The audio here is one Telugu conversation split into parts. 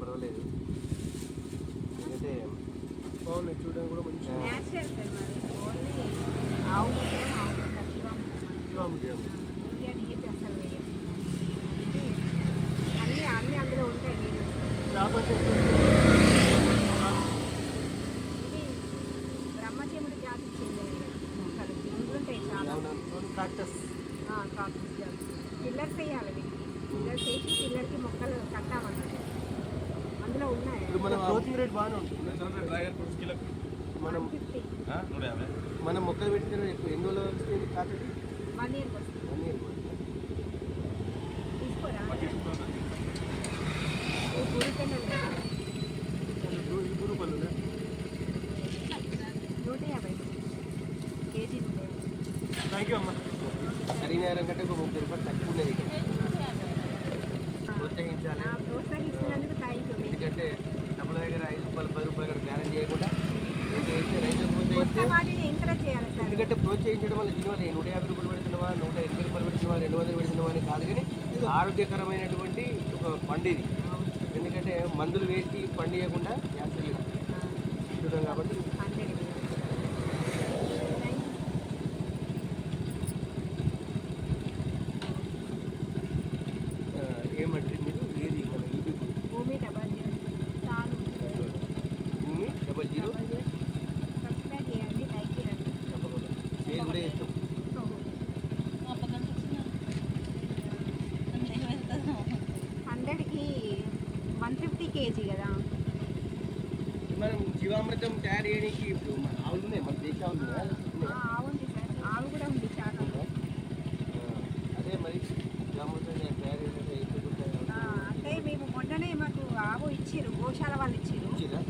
పర్వాలేదు. ఎందుకంటే బాగున్నాయి చూడడానికి కూడా ఇది బ్రహ్మచేముడి జాతికి చెందినవి మొక్కలు ఉంటాయి చాలా. ప్రాక్టీస్ కాక్టస్ జాతి. పిల్లర్స్ వేయాలి పిల్లర్స్ వేసి పిల్లర్కి మొక్కలు కట్టామన్నట్టు ఇప్పుడు మనం గ్రోతింగ్ రేట్ బాగానే ఉంటుంది. డ్రాగన్ ఫ్రూట్స్ కిలో మనం నూట యాభై. మనం మొక్కలు పెట్టిన ఎక్కువ. ఎన్ని రోజులు వస్తుంది కాకపోతే వన్ వస్తుంది. వన్ ఇయర్ థ్యాంక్ యూ అమ్మా. కరీంనగరం కంటే ఒక ముప్పై రూపాయలు తక్కువ ఉన్నది సార్? ఎందుకంటే ప్రోత్సహించడం వల్ల దీనివల్ల నూట యాభై రూపాయలు పెడుతున్నావా నూట ఎనభై రూపాయలు పెడుతున్నావా రెండు వందలు పెడుతున్నావా అని కాదు కానీ ఇది ఆరోగ్యకరమైనటువంటి ఒక పండు ఇది. ఎందుకంటే మందులు వేసి పండు చేయకుండా యాక్చువల్గా చూద్దాం కాబట్టి హండ్రెడ్ హండ్రెడ్కి వన్ ఫిఫ్టీ కేజీ కదా. మనం జీవామృతం తయారు చేయడానికి ఇప్పుడు ఆవులు ఉన్నాయి మన దేశ ఆవులు? ఆవు ఉంది సార్. ఆవు కూడా ఉంది చాలా అదే మరి జీవామృతం తయారు అంటే మేము మొన్ననే మాకు ఆవు ఇచ్చిర్రు గోశాల వాళ్ళు ఇచ్చిర్రు ఇచ్చిరా?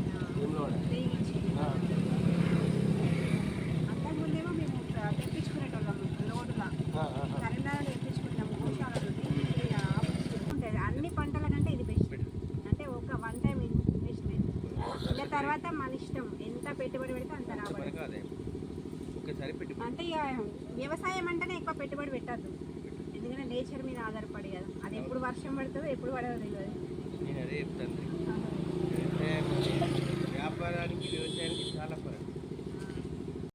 తర్వాత మన ఇష్టం. ఎంత పెట్టుబడి పెడితే అంత రాబడి అంటే వ్యవసాయం అంటేనే ఎక్కువ పెట్టుబడి పెట్టద్దు. ఎందుకంటే నేచర్ మీద ఆధారపడి కదా. అది ఎప్పుడు వర్షం పడుతుందో ఎప్పుడు పడదో తెలియదు. నేను అదే చెప్తాను.